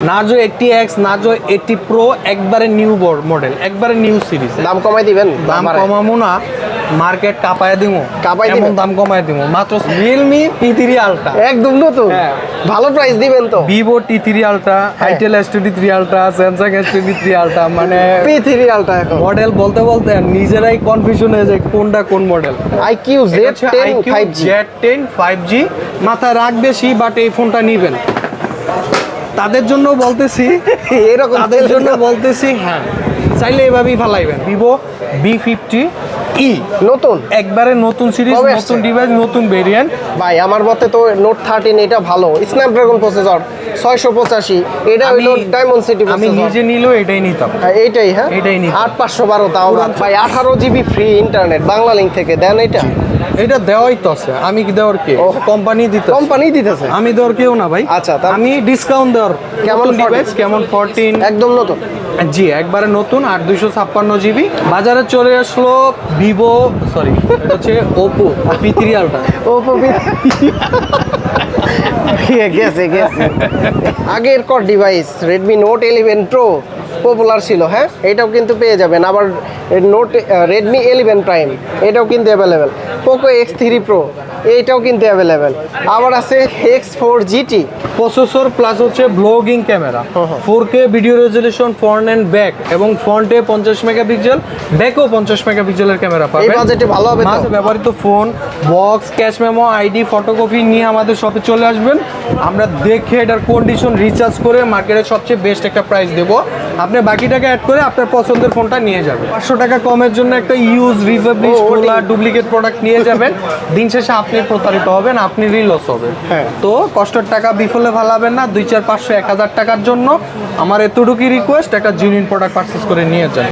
Narzo eighty X Narzo eighty pro একবারে new model একবারে new series দাম কমাই দিবেন? দাম? কমামো না মার্কেট কাপায় দিমু। কাঁপায় দিবেন? দাম কমায় দিমু। মাত্র রিয়েলমি টি থ্রি আলট্রা একদম নতুন? হ্যাঁ। ভালো প্রাইস দিবেন তো। Vivo T three ultra itel S twenty three ultra Samsung S twenty three ultra মানে পি থ্রি আলটা এখন। মডেল বলতে বলতে নিজেরাই কনফিউশন হয়ে যায় কোনটা কোন model iQOO Z ten five G Z ten five G মাথায় রাখ বেশি বাট এই ফোনটা নিবেন। তাদের জন্য বলতেছি এরকম তাদের জন্য বলতেছি হ্যাঁ। চাইলে এভাবেই ফালাইবেন। ভিভো বি ফিফটি ই নতুন? একবারে নতুন সিরিজ? নতুন ডিভাইস নতুন ভেরিয়েন্ট ভাই আমার মতে তো নোট থার্টিন এটা ভালো। স্ন্যাপড্রাগন প্রসেসর ছয়শো পঁচাশি। এটা হইল ডায়মন্ড সিটি আমি নিজে নিলেও এটাই নিতাম। এইটাই হ্যাঁ? এটাই নিতে। আট পাঁচশো বারো তাও ভাই আঠারো GB free internet Banglalink থেকে। দেন এটা? এটা দেওয়াই তো আছে। আমি কি দেওয়ার কে। কোম্পানি দিতে কোম্পানি দিতেছে? আমি দেওয়ার কেউ না ভাই। আচ্ছা, আমি ডিসকাউন্ট দেওয়ার। কেমন কেমন 14? ডিভাইস কেমন ফোরটিন একদম নতুন? জি একবারে নতুন। আট দুইশো ছাপ্পান্ন জিবি। বাজারে চলে আসলো ভিভো সরি এটা হচ্ছে Oppo P three ultra Oppo গেছে গেছে আগের কর device Redmi note eleven pro popular ছিল হ্যাঁ? এটাও কিন্তু পেয়ে যাবেন। আবার নোট রেডমি ইলেভেন প্রাইম এটাও কিন্তু available Poco X three pro এইটাও কিন্তু অ্যাভেলেবেল আবার আছে X four GT processor plus হচ্ছে blogging camera. Four K video resolution front and back এবং ফ্রন্টে পঞ্চাশ মেগাপিক্সেল ব্যাকও পঞ্চাশ মেগাপিক্সেলের ক্যামেরা এই পাবেন। বাজেটে ভালো হবে ব্যবহৃত phone box cash memo ID photocopy নিয়ে আমাদের শপে চলে আসবেন। আমরা দেখে এটার কন্ডিশন রিচার্জ করে মার্কেটের সবচেয়ে বেস্ট একটা প্রাইস দেবো। আপনি বাকি টাকা অ্যাড করে আপনার পছন্দের ফোনটা নিয়ে যাবেন। পাঁচশো টাকা কমের জন্য একটা ইউজ রিফাবলিশ ওলা ডুপ্লিকেট প্রোডাক্ট নিয়ে যাবেন। দিন শেষে আপনি প্রতারিত হবেন আপনি রিলস হবেন। হ্যাঁ। তো কষ্টের টাকা বিফলে ভালাবেন না দুই চার পাঁচশো এক হাজার টাকার জন্য। আমার এতটুকুই রিকোয়েস্ট একটা জুনিয়ন প্রোডাক্ট পারচেস করে নিয়ে যান।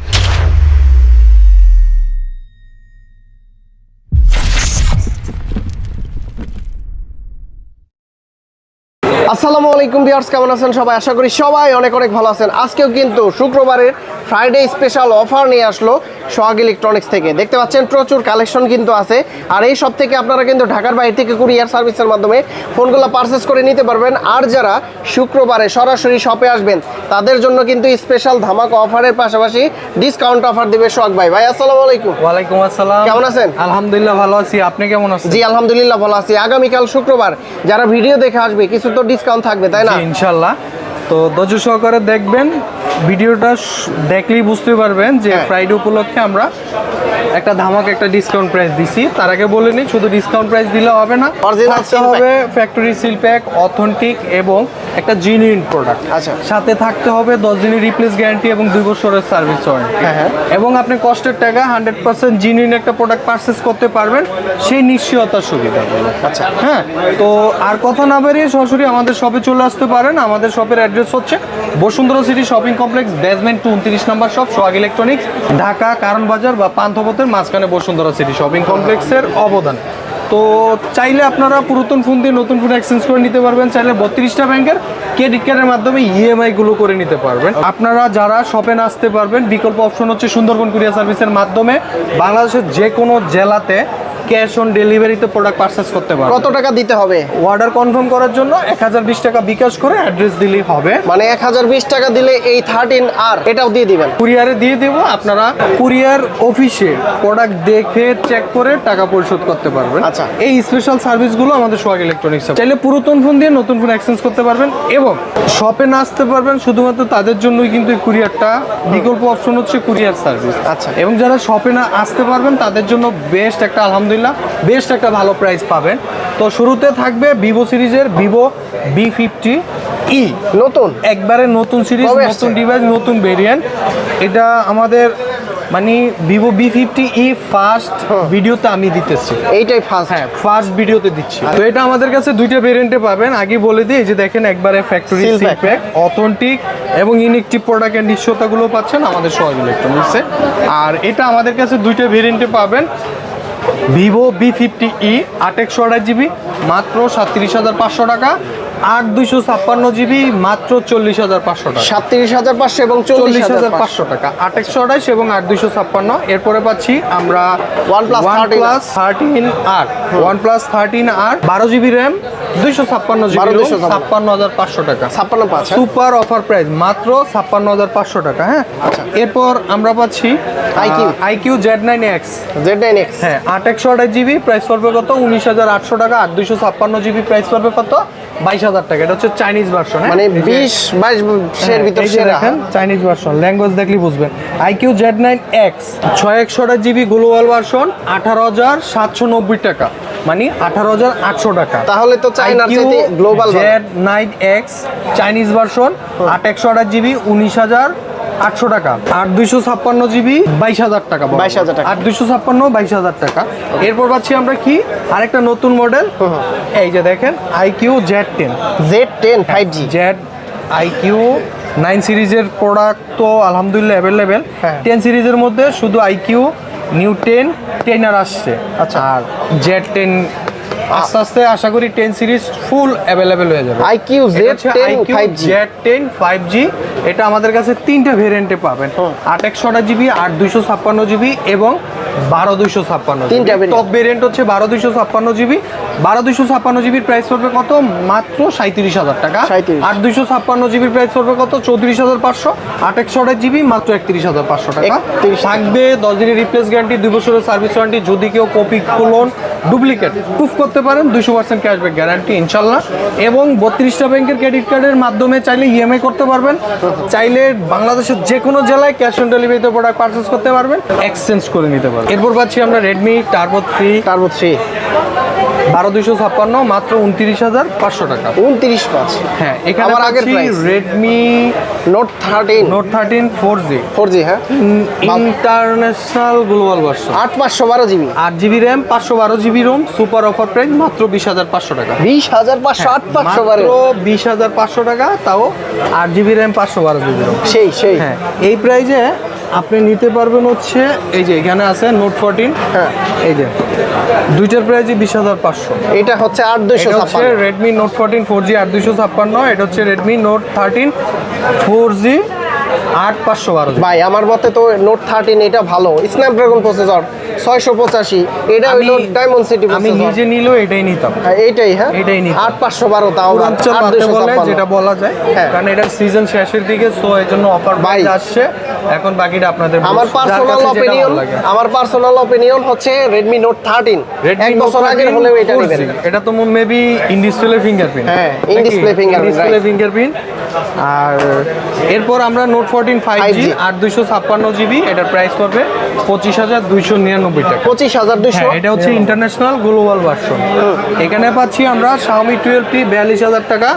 আসসালামু আলাইকুম ভিউয়ার্স, কেমন আছেন সবাই? আশা করি সবাই অনেক অনেক ভালো আছেন। আজকেও কিন্তু শুক্রবারের ফ্রাইডে স্পেশাল অফার নিয়ে আসলো। সোহাগ ইলেকট্রনিক্স থেকে। দেখতে পাচ্ছেন প্রচুর কালেকশন কিন্তু আছে। আর এই সব থেকে আপনারা কিন্তু ঢাকার বাইরে থেকে কুরিয়ার সার্ভিসের মাধ্যমে ফোনগুলো পারচেস করে নিতে পারবেন। আর যারা শুক্রবারে সরাসরি শপে আসবেন তাদের জন্য কিন্তু স্পেশাল ধামাকা অফারের পাশাপাশি ডিসকাউন্ট অফার দিবে সোহাগ ভাই। ভাই আসসালামু আলাইকুম। ওয়ালাইকুম আসসালাম। কেমন আছেন? আলহামদুলিল্লাহ ভালো আছি। আপনি কেমন আছেন? জি আলহামদুলিল্লাহ ভালো আছি। আগামীকাল শুক্রবার যারা ভিডিও দেখে আসবে কিছু তো ডিসকাউন্ট থাকবে তাই না? জি, ইনশাল্লাহ। তো ধৈর্য সহকারে দেখবেন ভিডিওটা দেখলেই বুঝতে পারবেন যে হ্যাঁ। ফ্রাইডে উপলক্ষে আমরা একটা ধামাক একটা ডিসকাউন্ট প্রাইস দিছি। তার আগে বলে নিই শুধু ডিসকাউন্ট প্রাইস দিলে হবে না থাকতে হবে ফ্যাক্টরি সিল প্যাক অথেন্টিক এবং একটা জিনুইন প্রোডাক্ট আচ্ছা। সাথে থাকতে হবে দশ দিনের রিপ্লেস গ্যারান্টি এবং দুই বছরের সার্ভিস ওয়ারেন্টি হ্যাঁ, হ্যাঁ। এবং আপনি কষ্টের টাকা হান্ড্রেড পার্সেন্ট জিনুইন একটা প্রোডাক্ট পারচেস করতে পারবেন সেই নিশ্চয়তার সুবিধা। আচ্ছা। হ্যাঁ তো আর কথা না বেরিয়ে সরাসরি আমাদের শপে চলে আসতে পারেন। আমাদের শপের অ্যাড্রেস হচ্ছে Bashundhara city shopping complex basement two উনত্রিশ number shop Sohag electronics Dhaka কারণ বাজার বা পান্থপথের মাঝখানে বসুন্ধরা সিটি শপিং কমপ্লেক্সের অবদান। তো চাইলে আপনারা পুরাতন ফোন দিয়ে নতুন ফোন এক্সচেঞ্জ করে নিতে পারবেন, চাইলে বত্রিশটা ব্যাংকের ক্রেডিট কার্ডের মাধ্যমে ইএমআই গুলো করে নিতে পারবেন। আপনারা যারা শপে আসতে পারবেন, বিকল্প অপশন হচ্ছে সুন্দরবন কুরিয়ার সার্ভিসের মাধ্যমে বাংলাদেশের যে কোনো জেলাতে ক্যাশ অন ডেলিভারিতে প্রোডাক্ট পারচেস করতে পারবে। কত টাকা দিতে হবে? অর্ডার কনফার্ম করার জন্য এক হাজার বিশ টাকা বিকাশ করে অ্যাড্রেস দিলেই হবে। মানে এক হাজার বিশ টাকা দিলে এই থার্টিন আর এটাও দিয়ে দিবেন? কুরিয়ারে দিয়ে দেব আপনারা কুরিয়ার অফিসে প্রোডাক্ট দেখে চেক করে টাকা পরিশোধ করতে পারবেন। আচ্ছা। এই স্পেশাল সার্ভিসগুলো আমাদের সোহাগ ইলেকট্রনিক্স চাইলে পুরাতন ফোন দিয়ে নতুন ফোন এক্সচেঞ্জ করতে পারবেন এবং শপে না আসতে পারবেন শুধুমাত্র তাদের জন্যই কিন্তু এই কুরিয়ারটা বিকল্প অপশন হচ্ছে কুরিয়ার সার্ভিস আচ্ছা। এবং যারা শপে না আসতে পারবেন তাদের জন্য বেস্ট একটা আলহামদুলিল্লাহ বেস্ট একটা ভালো প্রাইস পাবেন। তো শুরুতে থাকবে ভিভো সিরিজের ভিভো বি ফিফটি ই নতুন? একবারে নতুন সিরিজ? নতুন ডিভাইস নতুন ভেরিয়েন্ট এটা আমাদের মানে Vivo V fifty E first ভিডিওতে আমি দিতেছি। এইটাই ফার্স্ট হ্যাঁ ফার্স্ট ভিডিওতে দিচ্ছি। তো এটা আমাদের কাছে দুইটা ভেরিয়েন্টে পাবেন। আগে বলে দিই যে দেখেন একবারে factory Seal seal pack। Pack authentic এবং ইউনিকটিভ প্রোডাক্টের নিশ্চয়তাগুলো পাচ্ছেন আমাদের সোহাগ ইলেকট্রনিক্সে আর এটা আমাদের কাছে দুইটা ভেরিয়েন্টে পাবেন। ভিভো বি ফিফটি ই আট একশো আঠাশ জিবি মাত্র সাতত্রিশ হাজার পাঁচশো টাকা। আট দুইশো ছাপ্পান্ন জিবি মাত্র চল্লিশ হাজার পাঁচশো টাকা। সাতত্রিশ হাজার পাঁচশো এবং চল্লিশ হাজার পাঁচশো। টাকা। আট একশো আঠাশ এবং আট দুইশো ছাপ্পান্ন। এরপরে পাচ্ছি আমরা one plus one plus thirteen আর ওয়ান প্লাস থার্টিন আর বারো জিবি র্যাম দুইশো ছাপ্পান্ন জিবি 12,256 ছাপ্পান্ন। হাজার পাঁচশো টাকা। ছাপ্পান্ন হ্যাঁ? সুপার অফার প্রাইস মাত্র ছাপ্পান্ন হাজার পাঁচশো টাকা হ্যাঁ? এরপর আমরা পাচ্ছি IQ iQOO. Z nine X Z nine X হ্যাঁ আট একশো আঠাশ জিবি প্রাইস পড়বে কত? উনিশ হাজার আটশো টাকা আর দুইশো ছাপ্পান্ন জিবি প্রাইস পড়বে কত? বাইশ হাজার টাকা। এটা হচ্ছে চাইনিজ ভার্সন মানে বিশ বাইশ এর ভিতর চাইনিজ ভার্সন ল্যাঙ্গুয়েজ দেখলে বুঝবেন। আইকিউ জেড নাইন এক্স ছয় একশো আঠাশ জিবি গ্লোবাল ভার্সন আঠারো হাজার সাতশো নব্বই টাকা। মানে আঠারো হাজার আটশো টাকা। তাহলে তো চাইনার চাইতে global Z nine X Chinese version আট একশো আঠাশ জিবি উনিশ হাজার আটশো টাকা। আট দুইশো ছাপ্পান্ন জিবি বাইশ হাজার টাকা 22,000 টাকা। আট দুইশো ছাপ্পান্ন বাইশ হাজার টাকা। এরপর পাচ্ছি আমরা কি? আরেকটা নতুন মডেল এই যে দেখেন iQOO Z ten Z ten five G Z iQOO nine সিরিজের প্রোডাক্ট তো আলহামদুলিল্লাহ অ্যাভেলেবেল। টেন সিরিজের মধ্যে শুধু আইকিউ নিউ টেন টেনার আসছে। আচ্ছা। আর জেড টেন আস্তে আস্তে আশা করি টেন সিরিজ ফুল অ্যাভেলেবেল হয়ে যাবে। IQOO Z ten five G Z ten five G এটা আমাদের কাছে তিনটা ভেরিয়েন্টে পাবেন। আট একশো জিবি আট দুইশো ছাপ্পান্ন জিবি এবং বারো দুইশো ছাপ্পান্ন তিনটা। টপ ভেরিয়েন্ট হচ্ছে বারো দুইশো ছাপ্পান্ন জিবি বারো দুইশো ছাপ্পান্ন জিবির প্রাইস পড়বে কত? মাত্র সাঁত্রিশ হাজার টাকা। 37 আট দুইশো ছাপ্পান্ন জিবির প্রাইস পড়বে কত? চৌত্রিশ হাজার পাঁচশো। আট একশো জিবি মাত্র একত্রিশ হাজার পাঁচশো টাকা। থাকবে দশ দিনের রিপ্লেস গ্যারান্টি দুই বছরের সার্ভিস ওয়ারেন্টি যদি কেউ কপি ক্লোন ডুপ্লিকেট প্রুফ করতে পারেন দুশো পার্সেন্ট ক্যাশব্যাক গ্যারান্টি ইনশাল্লাহ। এবং বত্রিশটা ব্যাংকের ক্রেডিট কার্ডের মাধ্যমে চাইলে ইএমআই করতে পারবেন। চাইলে বাংলাদেশের যে কোনো জেলায় ক্যাশ অন ডেলিভারিতে প্রোডাক্ট পারচেস করতে পারবেন। এক্সচেঞ্জ করে নিতে পারবেন। এরপর পাচ্ছি আমরা Redmi turbo three turbo three বারো দুইশো ছাপ্পান্ন মাত্র উনত্রিশ হাজার পাঁচশো টাকা। উনত্রিশ পাঁচ। হ্যাঁ এখানে আমার আগের Redmi note thirteen note thirteen four G four G হ্যাঁ। ইন্টারন্যাশনাল গ্লোবাল ভার্সন আট পাঁচশো বারো জিবি। আট জিবি র্যাম পাঁচশো বারো GB ROM super offer price মাত্র বিশ হাজার পাঁচশো টাকা। বিশ হাজার পাঁচশো আট পাঁচশো বারো। বিশ হাজার পাঁচশো টাকা তাও আট জিবি র্যাম পাঁচশো বারো জিবি রোম সেই সেই। হ্যাঁ এই প্রাইজে আপনি নিতে পারবেন হচ্ছে এই যে এখানে আছে নোট ফোরটিন হ্যাঁ। এই যে দুইটার প্রাইজই বিশ হাজার পাঁচশো। এটা হচ্ছে আট দুইশো হচ্ছে Redmi note fourteen four G আট দুইশো ছাপ্পান্ন এটা হচ্ছে Redmi note thirteen four G আট পাঁচশো বারো। ভাই আমার মতে তো নোট থার্টিন এটা ভালো। স্ন্যাপড্রাগন প্রসেসর ছয়শো পঁচাশি। এটা হইল ডায়মন্ড সিটি আমি নিজে নিলেও এটাই নিতাম। এইটাই হ্যাঁ? এটাই নিতে। আট পাঁচশো বারো তাও যেটা বলা যায়। হ্যাঁ। কারণ এটা সিজন শেষের দিকে সো এই জন্য অফার ভাই। আসছে। এখন বাকিটা আপনাদের আমার পার্সোনাল অপিনিয়ন আমার পার্সোনাল অপিনিয়ন হচ্ছে রেডমি নোট থার্টিন এক বছর 13 হলেও এটা 4G নেবেন। এটা তো মেবি ইন ডিসপ্লে ফিঙ্গারপ্রিন্ট হ্যাঁ, in display fingerprint, display fingerprint আর এরপর আমরা note fourteen five G 5G আর দুইশো ছাপ্পান্ন জিবি এটার প্রাইস পড়বে পঁচিশ হাজার দুইশো নিরানব্বই টাকা। পঁচিশ হাজার দুশো হ্যাঁ এটা হচ্ছে ইন্টারন্যাশনাল গ্লোবাল ভার্সন এখানে পাচ্ছি আমরা Xiaomi টুয়েলভ টি বিয়াল্লিশ হাজার টাকা।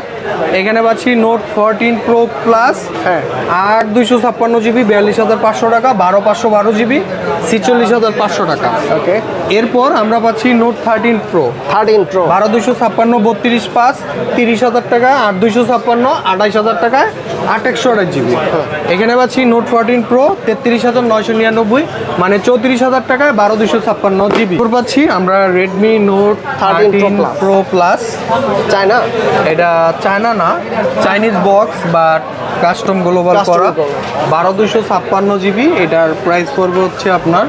এখানে পাচ্ছি নোট ফোরটিন প্রো প্লাস হ্যাঁ। আট দুইশো ছাপ্পান্ন জিবি বিয়াল্লিশ হাজার পাঁচশো টাকা বারো পাঁচশো বারো জিবি ছিচল্লিশ হাজার পাঁচশো টাকা। ওকে এরপর আমরা পাচ্ছি note thirteen pro thirteen pro বারো দুইশো ছাপ্পান্ন বত্রিশ পাঁচ তিরিশ হাজার টাকা আট দুইশো ছাপ্পান্ন আঠাইশ হাজার টাকায় আট একশো আঠাশ জিবি। এখানে পাচ্ছি নোট ফোরটিন প্রো তেত্রিশ হাজার নয়শো নিরানব্বই মানে চৌত্রিশ হাজার টাকায় বারো দুইশো ছাপ্পান্ন জিবি। পাচ্ছি আমরা Redmi note thirteen pro plus চাই না এটা চায়না না চাইনিজ বক্স বা কাস্টম গ্লোবাল করা। বারো দুইশো ছাপ্পান্ন জিবি এটার প্রাইস পড়বে হচ্ছে আপনার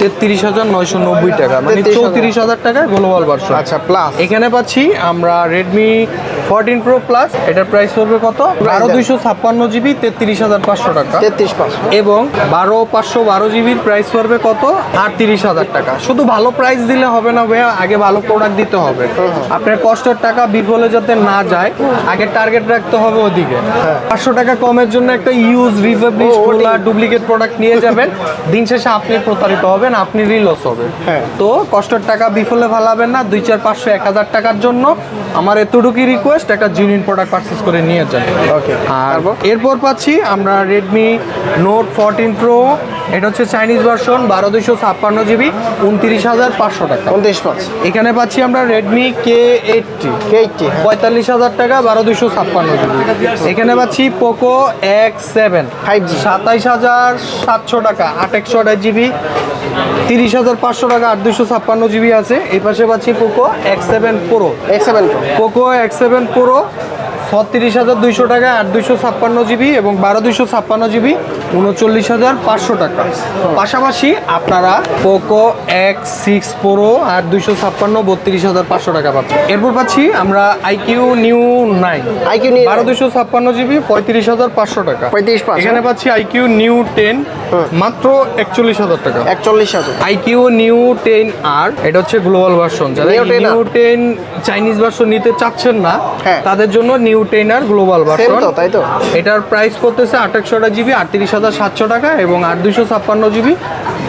তেত্রিশ হাজার নয়শো নব্বই টাকা মানে চৌত্রিশ হাজার টাকায় গ্লোবাল ভার্সন আচ্ছা প্লাস এখানে পাচ্ছি আমরা রেডমি ফোরটিন প্রো প্লাস এটার প্রাইস পড়বে কত? বারো দুইশো ছাপ্পান্ন জিবি তেত্রিশ হাজার পাঁচশো টাকা। তেত্রিশ পাঁচ এবং বারো পাঁচশো বারো জিবির প্রাইস পড়বে কত? আটত্রিশ হাজার টাকা। শুধু ভালো প্রাইস দিলে হবে না ভাইয়া আগে ভালো প্রোডাক্ট দিতে হবে। আপনার কষ্টের টাকা বিফলে যাতে না যায় আগে টার্গেট রাখতে হবে ওদিকে। পাঁচশো টাকা কমের জন্য একটা ইউজ রিফাবলিশ খোলা ডুপ্লিকেট প্রোডাক্ট নিয়ে যাবেন। দিন শেষে আপনি প্রতারিত হবেন আপনি রিলস হবে হ্যাঁ। তো কষ্টের টাকা বিফলে ফেলাবেন না দুই চার পাঁচশো এক হাজার টাকার জন্য। আমার এতটুকুই রিকোয়েস্ট একটা জিনিন প্রোডাক্ট পারচেস করে নিয়ে যান। ওকে আর এরপর পাচ্ছি আমরা রেডমি নোট ফোরটিন প্রো এটা হচ্ছে চাইনিজ ভার্সন বারো দুইশো ছাপ্পান্ন জিবি উনত্রিশ হাজার পাঁচশো টাকা। উনত্রিশ পাঁচ। এখানে পাচ্ছি আমরা Redmi K eighty K eighty পঁয়তাল্লিশ হাজার টাকা বারো দুইশো ছাপ্পান্ন জিবি এখানে পাচ্ছি Poco X seven five G সাতাইশ হাজার সাতশো টাকা আট একশো আঠাশ জিবি তিরিশ হাজার পাঁচশো টাকা আট দুশো ছাপ্পান্ন জিবি আছে। এই পাশে পাচ্ছি Poco X seven pro X seven pro Poco X seven pro ছত্রিশ হাজার দুইশো টাকা আট দুইশো ছাপ্পান্ন জিবি এবং বারো দুইশো ছাপ্পান্ন জিবি উনচল্লিশ হাজার পাঁচশো টাকা। পাশাপাশি আপনারা পোকো এক্স সিক্স প্রো আর দুইশো ছাপ্পান্ন বত্রিশ হাজার পাঁচশো টাকা পাচ্ছেন। এরপর পাচ্ছি আমরা iQOO Neo nine. IQOO Neo বারো দুইশো ছাপ্পান্ন জিবি পঁয়ত্রিশ হাজার পাঁচশো টাকা। 35,500 এখানে পাচ্ছি আইকিউ নিউ টেন মাত্র একচল্লিশ হাজার টাকা। একচল্লিশ হাজার। আইকিউ নিউ টেন আর এটা হচ্ছে গ্লোবাল ভার্সন। যারা নিউ টেন চাইনিজ ভার্সন নিতে চাচ্ছেন না হ্যাঁ। তাদের জন্য নিউ টেন আর গ্লোবাল ভার্সন তাই তো? এটার প্রাইস পড়তেছে আঠাশশোটা জিবি আটত্রিশ হাজার সাতশো টাকা এবং আট দুইশো ছাপ্পান্ন জিবি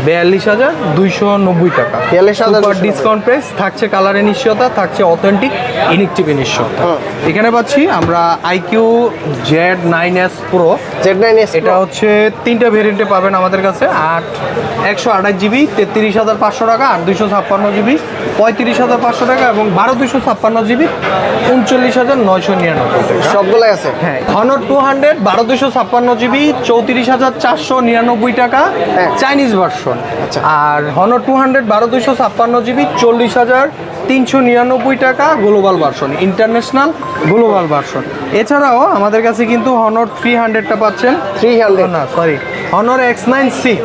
বিয়াল্লিশ হাজার দুইশো নব্বই টাকা। 42,290 ডিসকাউন্ট প্রাইস থাকছে কালারের নিশ্চয়তা থাকছে অথেন্টিক ইনেকটিভের নিশ্চয়তা। এখানে পাচ্ছি আমরা iQOO Z nine S pro Z nine S এটা হচ্ছে তিনটা ভেরিয়েন্টে পাবেন আমাদের কাছে আট একশো আঠাশ জিবি তেত্রিশ হাজার পাঁচশো টাকা আট দুইশো ছাপ্পান্ন জিবি পঁয়ত্রিশ হাজার পাঁচশো টাকা এবং বারো দুইশো ছাপ্পান্ন জিবি উনচল্লিশ হাজার নয়শো নিরানব্বই। সবগুলাই আছে। হ্যাঁ হনর টু হান্ড্রেড বারো দুশো ছাপ্পান্ন জিবি চৌত্রিশ হাজার চারশো নিরানব্বই টাকা হ্যাঁ। চাইনিজ ভার্সন আচ্ছা। আর হনর টু হান্ড্রেড বারো দুশো ছাপ্পান্ন জিবি চল্লিশ হাজার তিনশো নিরানব্বই টাকা global version international global version এছাড়াও আমাদের কাছে কিন্তু হনর থ্রি হান্ড্রেডটা পাচ্ছেন। থ্রি হান্ড্রেড না সরি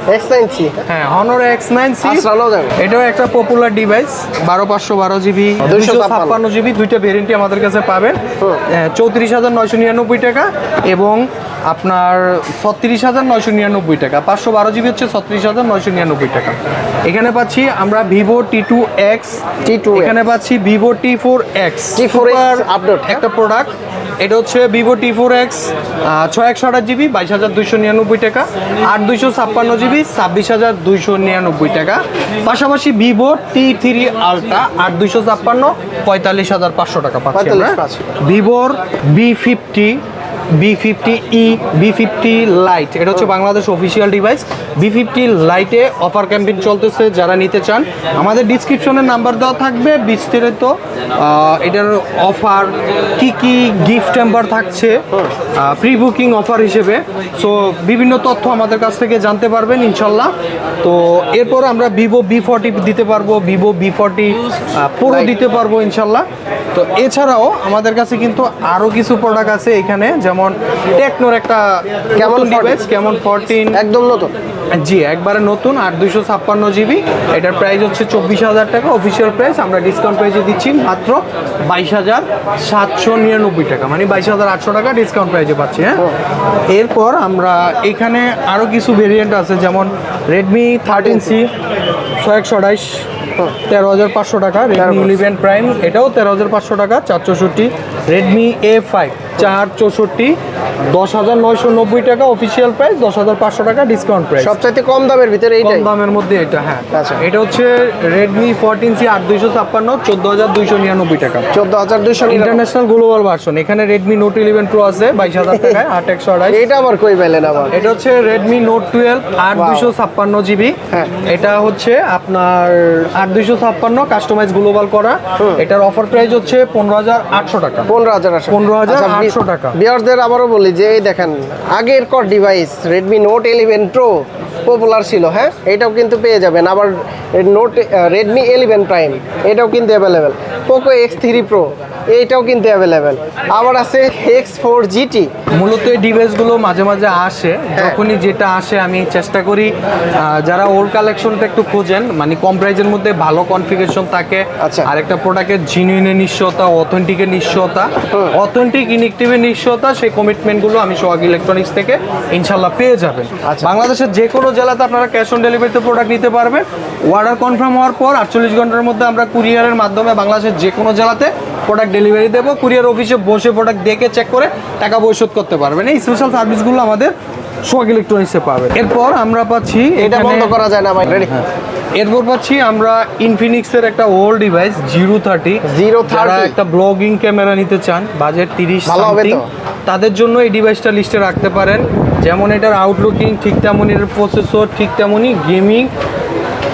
এক্স নাইন সি হ্যাঁ হনর এক্স নাইন সি আসরানো যাবে এটাও একটা পপুলার ডিভাইস বারো পাঁচশো বারো জিবি দুইশো 256 ছাপ্পান্ন জিবি দুইটা ভেরিয়েন্টই আমাদের কাছে পাবেন। হুম। চৌত্রিশ হাজার নয়শো নিরানব্বই টাকা এবং আপনার ছত্রিশ হাজার নয়শো নিরানব্বই টাকা। পাঁচশো বারো জিবি হচ্ছে ছত্রিশ হাজার নয়শো নিরানব্বই টাকা। এখানে পাচ্ছি আমরা Vivo T two X T two এখানে পাচ্ছি Vivo T four X. T4X update, হ্যাঁ? একটা প্রোডাক্ট এটা হচ্ছে ভিভো টি ফোর এক্স ছয় একশো আঠাশ জিবি বাইশ হাজার দুইশো নিরানব্বই টাকা আট দুইশো ছাপ্পান্ন জিবি ছাব্বিশ হাজার দুইশো নিরানব্বই টাকা। পাশাপাশি ভিভো টি থ্রি আলট্রা আট দুইশো ছাপ্পান্ন পঁয়তাল্লিশ হাজার পাঁচশো টাকা পাচ্ছি। ভিভোর V fifty V fifty E V fifty lite এটা হচ্ছে Bangladesh official device V fifty লাইটে অফার ক্যাম্পেইন চলতেছে যারা নিতে চান। আমাদের ডিসক্রিপশনের নাম্বার দেওয়া থাকবে বিস্তারিত। এটার অফার কি কি গিফট টেম্পার থাকছে প্রি বুকিং অফার হিসেবে। সো বিভিন্ন তথ্য আমাদের কাছ থেকে জানতে পারবেন ইনশাল্লাহ। তো এরপর আমরা ভিভো বি ফর্টি দিতে পারব ভিভো বি ফর্টি প্রো দিতে পারব ইনশাল্লাহ। তো এছাড়াও আমাদের কাছে কিন্তু আরও কিছু প্রোডাক্ট আছে এখানে যেমন টেকনোর একটা কেমন ডিভাইস কেমন ফোরটিন একদম নতুন। জি একবারে নতুন আট দুইশো ছাপ্পান্ন জিবি এটার প্রাইস হচ্ছে চব্বিশ হাজার টাকা অফিসিয়াল প্রাইস আমরা ডিসকাউন্ট প্রাইসে দিচ্ছি মাত্র বাইশ হাজার সাতশো নিরানব্বই টাকা মানে বাইশ হাজার আটশো টাকা ডিসকাউন্ট প্রাইসে পাচ্ছি হ্যাঁ? এরপর আমরা এখানে আরও কিছু ভেরিয়েন্ট আছে যেমন রেডমি থার্টিন সি ছয় একশো আঠাইশ তেরো হাজার পাঁচশো টাকা রেডমি ইলেভেন প্রাইম এটাও তেরো হাজার পাঁচশো টাকা চারশোষট্টি রেডমি এ ফাইভ চার চৌষট্টি দশ হাজার নয়শো নব্বই টাকা অফিসিয়াল প্রাইস দশ হাজার পাঁচশো টাকা ডিসকাউন্ট প্রাইস সবচাইতে কম দামের ভিতরে কম দামের মধ্যে এটা হ্যাঁ। আচ্ছা। এটা হচ্ছে রেডমি ফোরটিন সি আট দুইশো ছাপ্পান্ন চোদ্দ হাজার দুইশো নিরানব্বই টাকা। চোদ্দ হাজার দুইশো ইন্টারন্যাশনাল গ্লোবাল ভার্সন এখানে রেডমি নোট ইলেভেন প্রো আছে বাইশ হাজার টাকায় আট একশো আড়াই। এটা আবার কই পেলেন আবার? এটা হচ্ছে রেডমি নোট টুয়েলভ আট দুইশো ছাপ্পান্ন জিবি হ্যাঁ। এটা হচ্ছে আপনার আট দুইশো ছাপ্পান্ন কাস্টমাইজ গ্লোবাল করা। এটার অফার প্রাইস হচ্ছে পনেরো হাজার আটশো টাকা। পনেরো হাজার 15,800 টাকা। বিয়ার্সদের আবারও বলি যে এই দেখেন আগের কর device Redmi note eleven pro popular ছিল হ্যাঁ? এটাও কিন্তু পেয়ে যাবেন। আবার নোট রেডমি ইলেভেন প্রাইম এটাও কিন্তু available Poco X three pro এইটাও কিন্তু অ্যাভেলেবেল আবার আছে এক্স ফোর জিটি মূলত এই ডিভাইসগুলো মাঝে মাঝে আসে। যখনই যেটা আসে আমি চেষ্টা করি যারা ওল্ড কালেকশনটা একটু খোঁজেন মানে কম প্রাইজের মধ্যে ভালো কনফিগারেশন থাকে আচ্ছা। আর একটা প্রোডাক্টের জিনুইনের নিশ্চয়তা অথেন্টিকের নিশ্চয়তা অথেন্টিক অথেন্টিক ইনেকটিভের নিশ্চয়তা সেই কমিটমেন্টগুলো আমি সোহাগ ইলেকট্রনিক্স থেকে ইনশাল্লাহ পেয়ে যাবেন। আচ্ছা। বাংলাদেশের যে কোনো জেলাতে আপনারা ক্যাশ অন ডেলিভারিতে প্রোডাক্ট নিতে পারবেন। অর্ডার কনফার্ম হওয়ার পর আটচল্লিশ ঘণ্টার মধ্যে আমরা কুরিয়ারের মাধ্যমে বাংলাদেশের যে কোনো জেলাতে প্রোডাক্ট ডেলিভারি দেবো। কুরিয়ার অফিসে বসে প্রোডাক্ট দেখে চেক করে টাকা পরিশোধ করতে পারবেন। এই সোশ্যাল সার্ভিসগুলো আমাদের সোহাগ ইলেকট্রনিক্সে পাবেন। এরপর আমরা পাচ্ছি এটা বন্ধ করা যায় না ভাই রেডি এরপর পাচ্ছি আমরা ইনফিনিক্সের একটা old device zero thirty zero thirty একটা ব্লগিং ক্যামেরা নিতে চান বাজেট তিরিশ সামথিং তাদের জন্য এই ডিভাইসটা লিস্টে রাখতে পারেন। যেমন এটার আউটলুকিং ঠিক তেমনই এর প্রসেসর ঠিক তেমনই গেমিং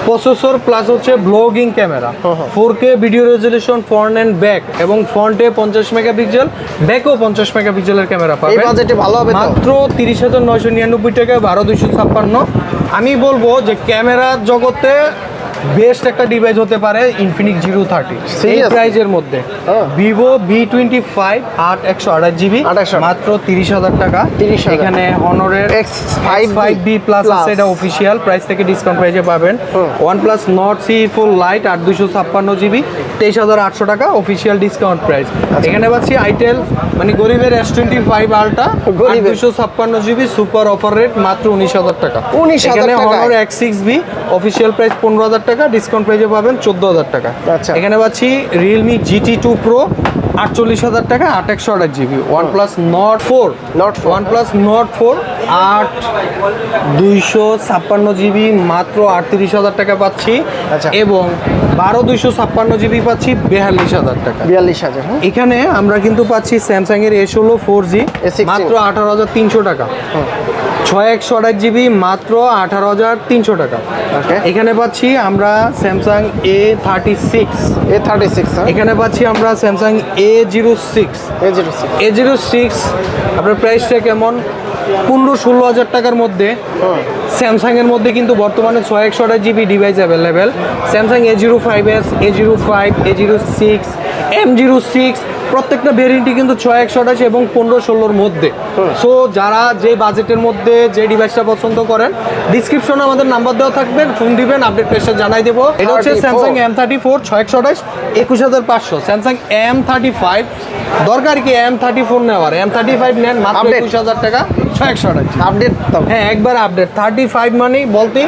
প্রসেসর প্লাস হচ্ছে blogging camera four K video resolution front and back এবং ফ্রন্টে পঞ্চাশ মেগাপিক্সেল ব্যাকও পঞ্চাশ মেগাপিক্সেলের ক্যামেরা পাবেন। বাজেটে ভালো হবে মাত্র তিরিশ হাজার নয়শো নিরানব্বই টাকায় বারো দুইশো ছাপ্পান্ন। আমি বলব যে ক্যামেরা জগতে বেস্ট একটা ডিভাইস হতে পারে ইনফিনিক্স জিরো থার্টি Serious? প্রাইজের মধ্যে। ভিভো বি টোয়েন্টি ফাইভ আট একশো আঠাশ জিবি 2800 মাত্র তিরিশ হাজার টাকা 30,000 এখানে অনরের X5B five five B plus. আছে এটা অফিসিয়াল প্রাইস থেকে ডিসকাউন্ট প্রাইসে পাবেন OnePlus Nord C full lite আট দুশো ছাপ্পান্ন জিবি তেইশ হাজার আটশো টাকা অফিসিয়াল ডিসকাউন্ট প্রাইস। এখানে পাচ্ছি আইটেল মানে গরিবের এস টোয়েন্টি ফাইভ আলটা। দুশো ছাপ্পান্ন জিবি সুপার অফার রেট মাত্র উনিশ হাজার টাকা 19,000 এখানে টাকায়? Honor X six B official price পনেরো হাজার টাকা ডিসকাউন্ট প্রাইসে পাবেন চোদ্দ হাজার টাকা। আচ্ছা। এখানে পাচ্ছি রিয়েলমি জিটি টু প্রো আটচল্লিশ হাজার টাকা আট একশো আঠাশ GB OnePlus Nord four Nord 4 OnePlus Nord four আট দুইশো ছাপ্পান্ন জিবি মাত্র আটত্রিশ হাজার টাকা পাচ্ছি। আচ্ছা। এবং বারো দুইশো ছাপ্পান্ন জিবি পাচ্ছি বেয়াল্লিশ হাজার টাকা। বিয়াল্লিশ হাজার হ্যাঁ। এখানে আমরা কিন্তু পাচ্ছি স্যামসাং এর এ ষোলো ফোর জি A16 মাত্র আঠারো হাজার তিনশো টাকা। ছয় একশো আঠাশ জিবি মাত্র আঠারো হাজার তিনশো টাকা. এখানে পাচ্ছি আমরা Samsung A thirty six A thirty six এখানে পাচ্ছি আমরা Samsung A zero six A zero six A zero six আপনার প্রাইসটা কেমন? পনেরো ষোলো হাজার টাকার মধ্যে। স্যামসাং এর মধ্যে কিন্তু বর্তমানে ছয় একশো আঠাশ GB device available Samsung A zero five S A zero five A zero six M zero six প্রত্যেকটা ভেরিয়েন্টই কিন্তু ছয় একশো আঠাশ এবং পনেরো ষোলোর মধ্যে। সো যারা যে বাজেটের মধ্যে যে ডিভাইসটা পছন্দ করেন ডিসক্রিপশনে আমাদের নাম্বার দেওয়া থাকবে ফোন দিবেন আপডেট প্রেসটা জানাই দেবো। এটা হচ্ছে স্যামসাং এম থার্টি ফোর ছয় একশো আঠাশ একুশ হাজার পাঁচশো। স্যামসাং এম থার্টি ফাইভ দরকার কি এম থার্টি ফোর নেওয়ার? এম থার্টি ফাইভ নেন মাত্র একুশ হাজার টাকা ছয় একশো আঠাশ। আপডেট হ্যাঁ একবার আপডেট থার্টি ফাইভ মানেই বলতে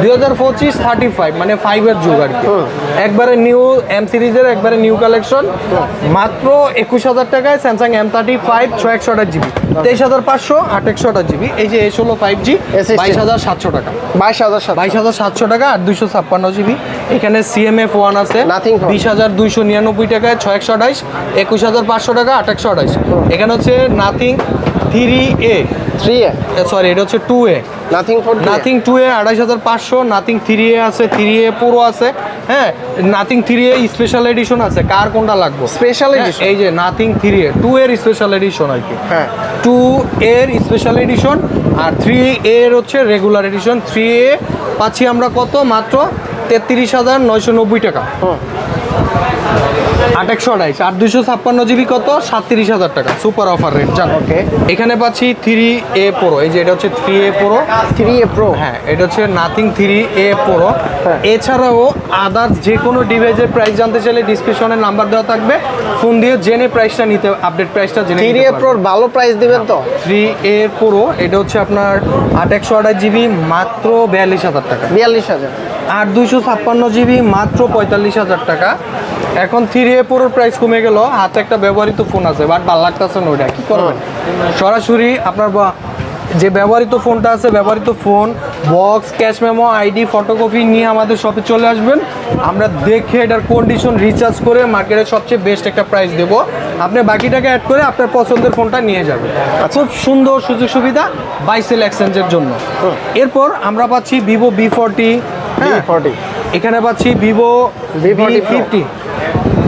দুই হাজার পঁচিশ থার্টি ফাইভ মানে ফাইভের যুগ আর কি। একবারে নিউ এম সিরিজের একবারে নিউ কালেকশন মাত্র একুশ হাজার টাকায় স্যামসাং এম থার্টি ফাইভ ছয় একশো আঠাশ জিবি তেইশ হাজার পাঁচশো আট একশো আঠাশ জিবি এই যে এ ষোলো ফাইভ জি S16 বাইশ হাজার সাতশো টাকা। বাইশ হাজার বাইশ হাজার সাতশো টাকা আর দুইশো ছাপ্পান্ন জিবি এখানে সিএমএফ ওয়ান আছে বিশ হাজার দুইশো নিরানব্বই টাকায় ছয় একশো আঠাইশ একুশ হাজার পাঁচশো টাকা আট একশো আঠাইশ এখানে হচ্ছে Nothing three A three A sorry এটা হচ্ছে two A Nothing Nothing two A আড়াইশ হাজার পাঁচশো নাথিং থ্রি এ আছে থ্রি এ পুরো আছে। হ্যাঁ Nothing three A special edition আছে কার কোনটা লাগবে? স্পেশাল এডিশন এই যে নাথিং থ্রি এ টু এর স্পেশাল এডিশন আর কি। হ্যাঁ। টু এর স্পেশাল এডিশন আর থ্রি এর হচ্ছে রেগুলার এডিশন থ্রি এ পাচ্ছি আমরা কত? মাত্র তেত্রিশ হাজার নয়শো নব্বই টাকা। আট একশো আড়াইশ আর দুশো ছাপ্পান্ন জিবি কত? সাতত্রিশ হাজার টাকা। সুপার অফার রেট জানো Okay. এখানে পাচ্ছি থ্রি এ প্রো এই যে এটা হচ্ছে three A pro three A pro হ্যাঁ এটা হচ্ছে নাথিং থ্রি এ প্রো। এছাড়াও আদার্স যে কোনো ডিভাইসের প্রাইস জানতে চাইলে ডিসক্রিপশনে নাম্বার দেওয়া থাকবে। ফোন দিয়ে জেনে প্রাইসটা নিতে আপডেট প্রাইসটা জেনে থ্রি এ প্রোর ভালো প্রাইস দিবেন তো? থ্রি এ প্রো এটা হচ্ছে আপনার আট একশো আঠাশ জিবি মাত্র বিয়াল্লিশ হাজার টাকা। বিয়াল্লিশ হাজার। আট দুইশো ছাপ্পান্ন জিবি মাত্র পঁয়তাল্লিশ হাজার টাকা। এখন থ্রি এ প্রোর প্রাইস কমে গেল। হাতে একটা ব্যবহৃত ফোন আছে বাট ভালো লাগতেছে না ওইটা কি করবেন? সরাসরি আপনার যে ব্যবহৃত ফোনটা আছে ব্যবহৃত phone box cash memo ID photocopy নিয়ে আমাদের শপে চলে আসবেন। আমরা দেখে এটার কন্ডিশন রিচার্জ করে মার্কেটের সবচেয়ে বেস্ট একটা প্রাইস দেবো। আপনি বাকি টাকা অ্যাড করে আপনার পছন্দের ফোনটা নিয়ে যাবেন। খুব সুন্দর সুযোগ সুবিধা বাইসেল এক্সচেঞ্জের জন্য। এরপর আমরা পাচ্ছি ভিভো বি ফর্টি এখানে পাচ্ছি Vivo fifty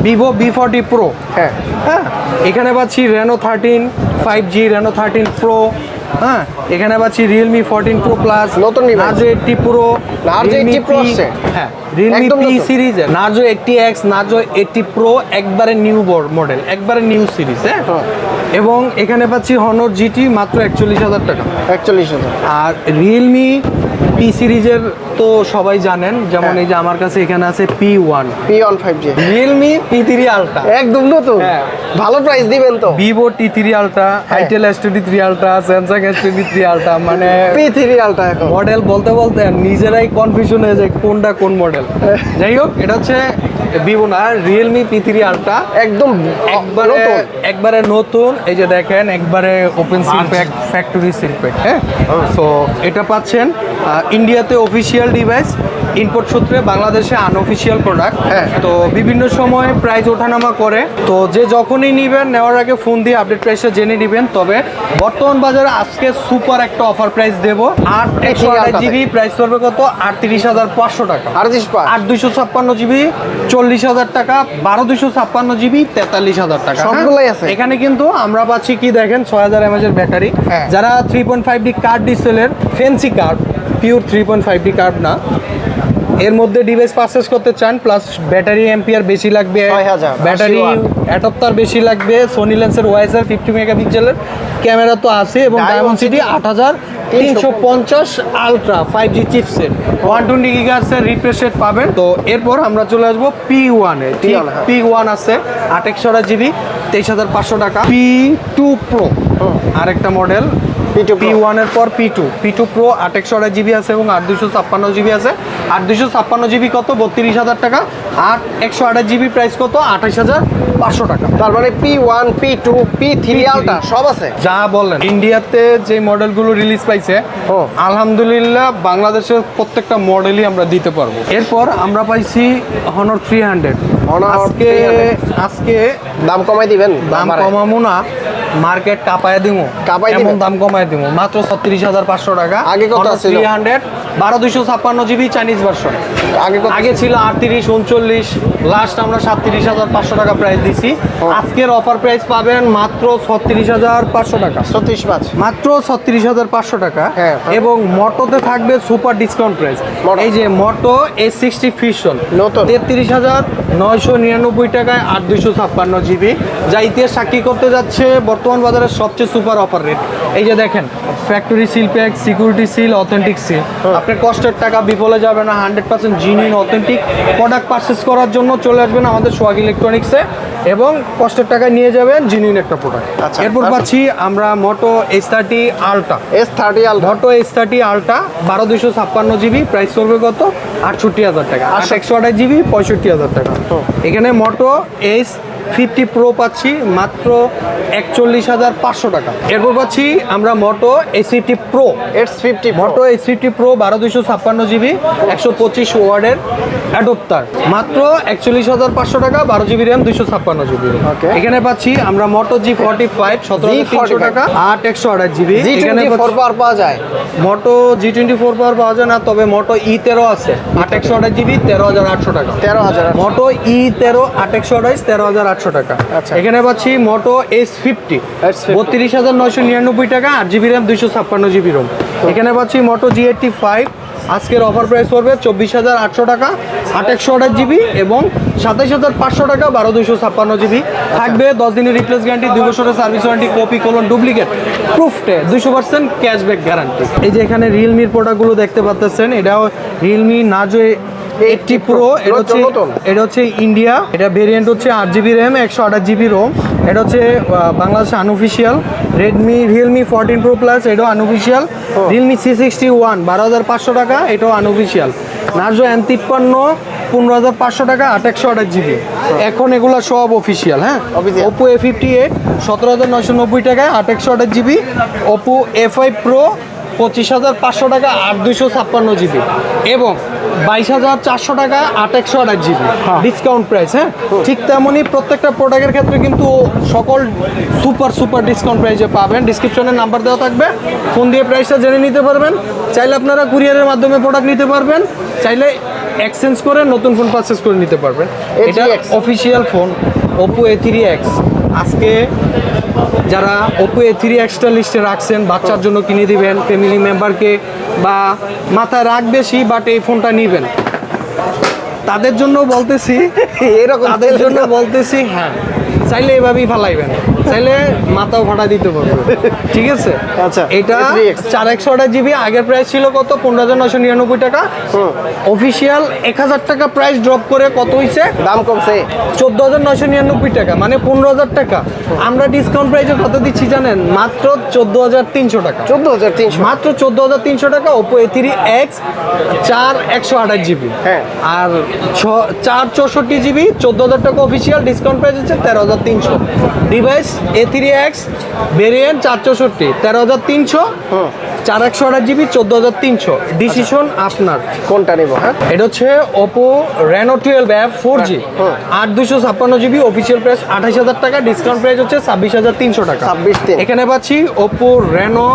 Vivo B forty pro হ্যাঁ। হ্যাঁ। এখানে পাচ্ছি Reno thirteen five G Reno thirteen pro হ্যাঁ। এখানে পাচ্ছি রিয়েলমি ফোরটিন প্রো প্লাস নতুন। নার্জো এইটটি প্রো 80 Pro আসছে? হ্যাঁ Realme P. Series Narzo eighty X Narzo eighty pro একবারে নিউ মডেল একবারে নিউ সিরিজ হ্যাঁ? হ্যাঁ। এবং এখানে পাচ্ছি হনর জিটি মাত্র একচল্লিশ হাজার টাকা। একচল্লিশ হাজার। আর রিয়েলমি পি সিরিজের তো সবাই জানেন যেমন হ্যাঁ। এই যে আমার কাছে এখানে আছে P one P one five G Realme P three ultra একদম নতুন। হ্যাঁ। ভালো প্রাইস দিবেন তো। Vivo T three ultra itel S twenty three ultra Samsung S twenty three ultra মানে পি থ্রি আলটা এখন। মডেল বলতে বলতে নিজেরাই কনফিউশন হয়ে যায় কোনটা কোন মডেল যাই হোক এটা হচ্ছে ভিভো না রিয়েলমি পি থ্রি আলট্রা একদম একবারে নতুন। একবারে নতুন এই যে দেখেন একবারে open seal pack factory seal pack হ্যাঁ। সো এটা পাচ্ছেন ইন্ডিয়াতে অফিসিয়াল ডিভাইস ইম্পোর্ট সূত্রে বাংলাদেশে আনঅফিসিয়াল প্রোডাক্ট হ্যাঁ। তো বিভিন্ন সময় প্রাইস ওঠানামা করে তো যে যখনই নেবেন নেওয়ার আগে ফোন দিয়ে আপডেট প্রাইসটা জেনে নেবেন তবে বর্তমান বাজারে আজকে সুপার একটা অফার প্রাইস দেবো আট একশো। জিবি প্রাইস পড়বে কত আটত্রিশ হাজার পাঁচশো টাকা আটত্রিশ আট দুইশো ছাপ্পান্ন জিবি চল্লিশ হাজার টাকা বারো দুইশো ছাপ্পান্ন জিবি তেতাল্লিশ হাজার টাকা হ্যাঁ? সবগুলাই আছে। এখানে কিন্তু আমরা পাচ্ছি কি দেখেন ছয় হাজার এমএজ এর ব্যাটারি। যারা three point five D curved ডিসেলের fancy curved pure three point five D curved না। এর মধ্যে ডিভাইস পারচেস করতে চান প্লাস ব্যাটারি এম্পিয়ার বেশি লাগবে 6000, ব্যাটারি 80 watt। অ্যাডপ্টার বেশি লাগবে সোনি লেন্সের ওয়াইসার ফিফটি মেগাপিক্সেলের ক্যামেরা তো আছে এবং ডায়মন্ড সিটি আট হাজার তিনশো পঞ্চাশ ultra five G chipset one twenty গিগার্সের refresh rate পাবেন। তো এরপর আমরা চলে আসব পি ওয়ানে ঠিক P1। পি ওয়ান আছে আট একশো জিবি তেইশ হাজার পাঁচশো টাকা। পি টু প্রো আরেকটা মডেল P2 Pro। পি ওয়ানের পর P two P two pro আট একশো জিবি আছে এবং আট দুশো ছাপ্পান্ন জিবি আছে। আট দুশো ছাপ্পান্ন জিবি কত? বত্রিশ হাজার টাকা। আট একশো আঠাশ জিবি প্রাইস কত? আঠাশ হাজার পাঁচশো টাকা। তার মানে P one P two P three ultra সব আছে? যা বলেন। ইন্ডিয়াতে যে মডেলগুলো রিলিজ পাইছে ও। আলহামদুলিল্লাহ বাংলাদেশের প্রত্যেকটা মডেলই আমরা দিতে পারব। এরপর আমরা পাইছি হনর থ্রি হান্ড্রেড আজকে আজকে দাম কমাই দিবেন দাম। কমামো না মার্কেট কাপায় দিমু। কাপায় দিমু। দাম কমায় দিমু? মাত্র ছত্রিশ হাজার পাঁচশো টাকা। আগে কত ছিল? থ্রি হান্ড্রেড বারো দুইশো ছাপ্পান্ন জিবি চাইনিজ ভার্সন আগে আগে ছিল আটত্রিশ উনচল্লিশ লাস্ট আমরা সাতত্রিশ হাজার পাঁচশো টাকা প্রাইস দিছি। আজকের অফার প্রাইস পাবেন মাত্র ছত্রিশ হাজার পাঁচশো টাকা। ছত্রিশ পাঁচ। মাত্র ছত্রিশ হাজার পাঁচশো টাকা। হ্যাঁ। এবং মোটোতে থাকবে সুপার ডিসকাউন্ট প্রাইস এই যে মোটো এ সিক্সটি ফিশন নতুন। তেত্রিশ হাজার নয়শো নিরানব্বই টাকায় আট দুইশো ছাপ্পান্ন জিবি। যা ইতিহাস সাক্ষী করতে যাচ্ছে বর্তমান বাজারের সবচেয়ে সুপার অফার রেট এই যে দেখেন factory seal pack security seal authentic seal আপনার কষ্টের টাকা বিফলে যাবে না hundred percent জিনিন authentic product purchase করার জন্য চলে আসবেন আমাদের সোয়াগ ইলেকট্রনিক্সে এবং কষ্টের টাকা নিয়ে যাবেন জিনিন একটা প্রোডাক্ট আচ্ছা। এরপর পাচ্ছি আমরা Moto S thirty ultra S thirty ultra Moto S thirty ultra বারো দুশো ছাপ্পান্ন জিবি প্রাইস করবে কত? আটষট্টি হাজার টাকা। আর একশো আঠাশ জিবি পঁয়ষট্টি হাজার টাকা। এখানে মোটো এইচ ফিফটি প্রো পাচ্ছি মাত্র একচল্লিশ হাজার পাঁচশো টাকা। এরপর পাচ্ছি আমরা Moto H fifty pro S fifty Moto H fifty pro বারো দুশো ছাপ্পান্ন জিবি একশো পঁচিশ ওয়ার্ডের অ্যাডপ্টার। মাত্র একচল্লিশ হাজার পাঁচশো টাকা বারো জিবি র্যাম দুশো ছাপ্পান্ন জিবি। এখানে পাচ্ছি আমরা মোটো জি ফর্টি ফাইভ সতেরো তিনশো টাকা আট একশো আঠাশ জিবি। এখানে ফোর পাওয়ার পাওয়া যায়। মোটো জি টোয়েন্টি ফোর পাওয়ার পাওয়া যায় না তবে মোটো ই তেরো আছে আট একশো আঠাশ জিবি তেরো হাজার আটশো টাকা। তেরো হাজার মোটো ই তেরো আট একশো আঠাশ তেরো হাজার আটশো টাকা। আচ্ছা। এখানে পাচ্ছি মোটো এস ফিফটি বত্রিশ হাজার নয়শো নিরানব্বই টাকা আট জিবি র্যাম দুইশো ছাপ্পান্ন জিবি রোম এখানে পাচ্ছি মোটো জি এইটটি ফাইভ আজকের অফার প্রাইস পড়বে চব্বিশ হাজার আটশো টাকা আট একশো আঠাশ জিবি এবং সাতাইশ হাজার পাঁচশো টাকা বারো দুইশো ছাপ্পান্ন জিবি। থাকবে দশ দিনের রিপ্লেস গ্যারান্টি দুই বছরের service warranty copy colon duplicate প্রুফটে দুশো পার্সেন্ট ক্যাশব্যাক গ্যারান্টি এই যে এখানে রিয়েলমির প্রোডাক্টগুলো দেখতে পাচ্ছেন এটাও রিয়েলমি নাজো এইটটি প্রো এটা হচ্ছে। এটা হচ্ছে ইন্ডিয়া এটা ভেরিয়েন্ট হচ্ছে আট জিবি র্যাম একশো আঠাশ জিবি রোম এটা হচ্ছে Bangladesh unofficial Redmi Realme fourteen pro plus এটাও unofficial Realme C sixty one বারো হাজার পাঁচশো টাকা এটাও আনঅফিসিয়াল নার্জো এম তিপ্পান্ন পনেরো হাজার পাঁচশো টাকা আট একশো আঠাশ জিবি এখন এগুলো সব অফিসিয়াল হ্যাঁ? ওপো এ ফিফটি এইট সতেরো হাজার নয়শো নব্বই টাকায় আট একশো আঠাশ GB Oppo A five pro পঁচিশ হাজার পাঁচশো টাকা আট দুশো ছাপ্পান্ন জিবি। এবং বাইশ হাজার চারশো টাকা আট একশো আঠাশ জিবি। ডিসকাউন্ট প্রাইস হ্যাঁ? ঠিক তেমনই প্রত্যেকটা প্রোডাক্টের ক্ষেত্রে কিন্তু সকল সুপার সুপার ডিসকাউন্ট প্রাইসে পাবেন। ডিসক্রিপশনে নাম্বার দেওয়া থাকবে। ফোন দিয়ে প্রাইসটা জেনে নিতে পারবেন। চাইলে আপনারা কুরিয়ারের মাধ্যমে প্রোডাক্ট নিতে পারবেন। চাইলে এক্সচেঞ্জ করে নতুন ফোন পারচেস করে নিতে পারবেন। এটা official phone Oppo A three X আজকে যারা ওপো এ থ্রি এক্সট্রা লিস্টে রাখছেন বাচ্চার জন্য কিনে দিবেন ফ্যামিলি মেম্বারকে বা মাথায় রাখবে সেই বাট এই ফোনটা নেবেন। তাদের জন্য বলতেছি এরকম তাদের জন্য বলতেছি হ্যাঁ চাইলে এভাবেই ফালাইবেন। চাইলে মাথাও ফাটা দিতে পারবে। ঠিক আছে? আচ্ছা, এটা চার একশো আঠাশ জিবি আগের প্রাইস ছিল কত? পনেরো হাজার নশো নিরানব্বই টাকা। অফিসিয়াল এক হাজার টাকা প্রাইস ড্রপ করে কত হয়েছে দাম কমছে। চোদ্দ হাজার নয়শো নিরানব্বই টাকা মানে পনেরো হাজার টাকা। আমরা ডিসকাউন্ট প্রাইসে কত দিচ্ছি জানেন? মাত্র চোদ্দ হাজার তিনশো টাকা। চোদ্দ হাজার তিনশো। মাত্র চোদ্দ হাজার তিনশো টাকা ওপো এ থ্রি এক্স চার একশো আঠাশ জিবি। হ্যাঁ। আর চার চৌষট্টি জিবি চোদ্দ হাজার টাকা অফিসিয়াল ডিসকাউন্ট প্রাইস হচ্ছে তেরো হাজার তিনশো। Device A three X variant চার চৌষট্টি তেরো হাজার তিনশো। চার একশো আঠাশ জিবি চোদ্দ হাজার তিনশো। ডিসিশন আপনার। কোনটা নেব হ্যাঁ? এটা হচ্ছে Oppo Reno twelve app four G. আট দুশো ছাপ্পান্ন জিবি অফিসিয়াল প্রাইস আঠাশ হাজার টাকা ডিসকাউন্ট প্রাইস হচ্ছে ছাব্বিশ হাজার তিনশো টাকা। ছাব্বিশ এখানে পাচ্ছি Oppo Reno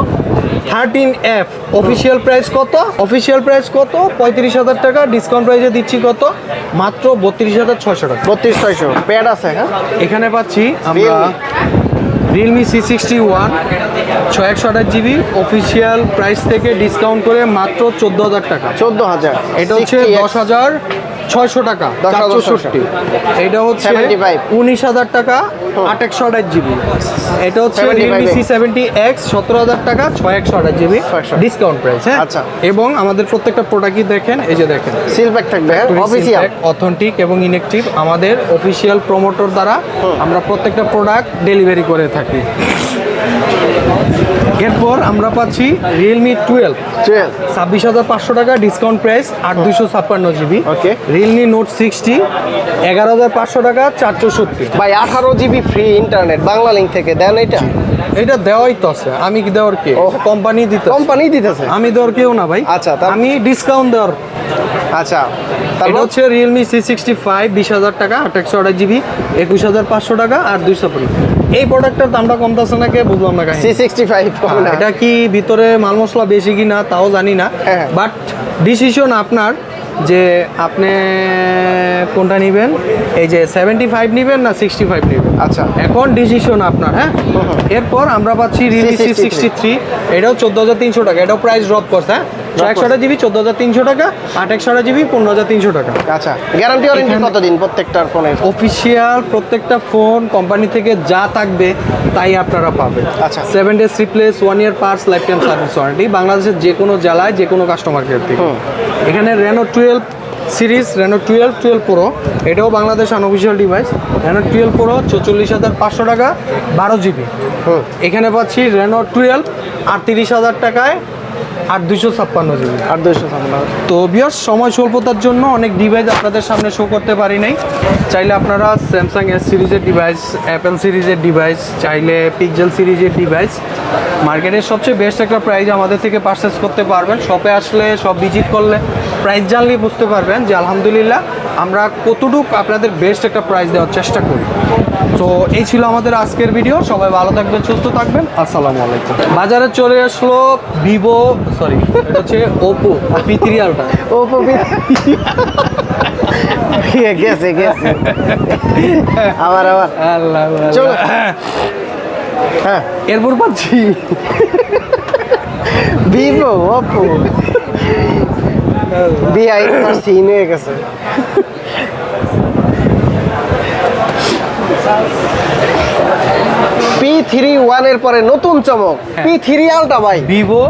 thirteen F official price কত? অফিসিয়াল প্রাইস কত? পঁয়ত্রিশ হাজার টাকা ডিসকাউন্ট প্রাইসে দিচ্ছি কত? মাত্র বত্রিশ হাজার ছয়শো টাকা। বত্রিশ ছয়শো। প্যাড আছে হ্যাঁ? এখানে পাচ্ছি আমরা রিয়েলমি সি সিক্সটি ওয়ান ছয় একশো আঠাশ জিবি অফিসিয়াল প্রাইস থেকে ডিসকাউন্ট করে মাত্র চোদ্দ হাজার টাকা। চোদ্দ হাজার। এটা হচ্ছে দশ হাজার ছয়শো টাকা 10,000 চারশোষট্টি এটা হচ্ছে উনিশ হাজার টাকা আট একশো আঠাশ জিবি। এটা হচ্ছে 75 রিয়েলমি সি সেভেন্টি এক্স সতেরো হাজার টাকা ছয় একশো আঠাশ জিবি। ডিসকাউন্ট প্রাইস হ্যাঁ? আচ্ছা। এবং আমাদের প্রত্যেকটা প্রোডাক্টই দেখেন এই যে দেখেন। সিল প্যাক থাকবে অফিসিয়াল অথেন্টিক এবং ইনেকটিভ আমাদের অফিসিয়াল প্রমোটর দ্বারা আমরা প্রত্যেকটা প্রোডাক্ট ডেলিভারি করে থাকি। এরপর আমরা পাচ্ছি রিয়েলমি টুয়েলভ ছাব্বিশ হাজার পাঁচশো টাকা ডিসকাউন্ট প্রাইস আট দুশো ছাপ্পান্ন GB okay Realme Note sixty এগারো হাজার পাঁচশো টাকা চারশো সত্তর। ভাই আঠারো GB free internet Banglalink থেকে দেন এটা? এটা দেওয়াই তো আছে আমি কি দেওয়ার কে? ও। কোম্পানি দিতে কোম্পানি দিতেছে। আমি দেওয়ার কেউ না ভাই। আচ্ছা, আমি ডিসকাউন্ট দেওয়ার। আচ্ছা তারপর? হচ্ছে রিয়েলমি সি সিক্সটি ফাইভ বিশ হাজার টাকা আট একশো আঠাশ জিবি একুশ হাজার পাঁচশো টাকা আর দুইশো পরি এই প্রোডাক্টের দামটা কমতেছে না কে বুঝলাম না সি সিক্সটি ফাইভ এটা কি ভিতরে মাল মশলা বেশি কি না তাও জানি না। হ্যাঁ। বাট ডিসিশন আপনার যে আপনি কোনটা নেবেন? এই যে সেভেন্টি ফাইভ নেবেন না সিক্সটি ফাইভ নেবেন? আচ্ছা। এখন ডিসিশন আপনার হ্যাঁ? এরপর আমরা পাচ্ছি Realme C C63 sixty three এটাও চোদ্দ হাজার তিনশো টাকা এটাও প্রাইস ড্রপ করছে হ্যাঁ? একশো আঠাশ জিবি চোদ্দ হাজার তিনশো টাকা আট একশো জিবি পনেরো হাজার তিনশো টাকা। আচ্ছা গ্যারান্টি ওয়ারেন্টি কতদিন প্রত্যেকটার ফোনের অফিসিয়াল প্রত্যেকটা ফোন কোম্পানি থেকে যা থাকবে তাই আপনারা পাবেন। আচ্ছা। Seven days replace one year parts life time service warranty বাংলাদেশের যে কোনো জেলায় যে কোনো কাস্টমার কেয়ার থেকে। এখানে Reno twelve series Reno twelve twelve pro এটাও Bangladesh unofficial device Reno twelve pro চৌচল্লিশ হাজার পাঁচশো টাকা বারো জিবি হুম। এখানে পাচ্ছি রেনো টুয়েলভ আটত্রিশ হাজার টাকায় আট দুশো ছাপ্পান্ন জিবি। আর দুশো ছাপ্পান্ন। তো বিয়ার সময় স্বল্পতার জন্য অনেক ডিভাইস আপনাদের সামনে শো করতে পারি নাই। চাইলে আপনারা স্যামসাং এস সিরিজের ডিভাইস অ্যাপেল সিরিজের ডিভাইস চাইলে পিকজেল সিরিজের ডিভাইস মার্কেটের সবচেয়ে বেস্ট একটা প্রাইস আমাদের থেকে পারচেস করতে পারবেন। শপে আসলে সব ভিজিট করলে প্রাইস জানলেই বুঝতে পারবেন যে আলহামদুলিল্লাহ আমরা কতটুক আপনাদের বেস্ট একটা প্রাইস দেওয়ার চেষ্টা করি। তো এই ছিল আমাদের আজকের ভিডিও সবাই ভালো থাকবেন সুস্থ থাকবেন। আসসালামু আলাইকুম। বাজারে চলে আসলো ভিভো সরি এটা হচ্ছে ওপো পি থ্রি আলটা ও পপি গেছে গেছে। আবার আবার। আল্লাহ চলো। হ্যাঁ এরপর পাচ্ছি। ভিভো ওপো বিআই সিন হয়ে গেছে। পি থ্রি ওয়ানের পরে নতুন চমক। পি থ্রি আলটা ভাই। ভিভো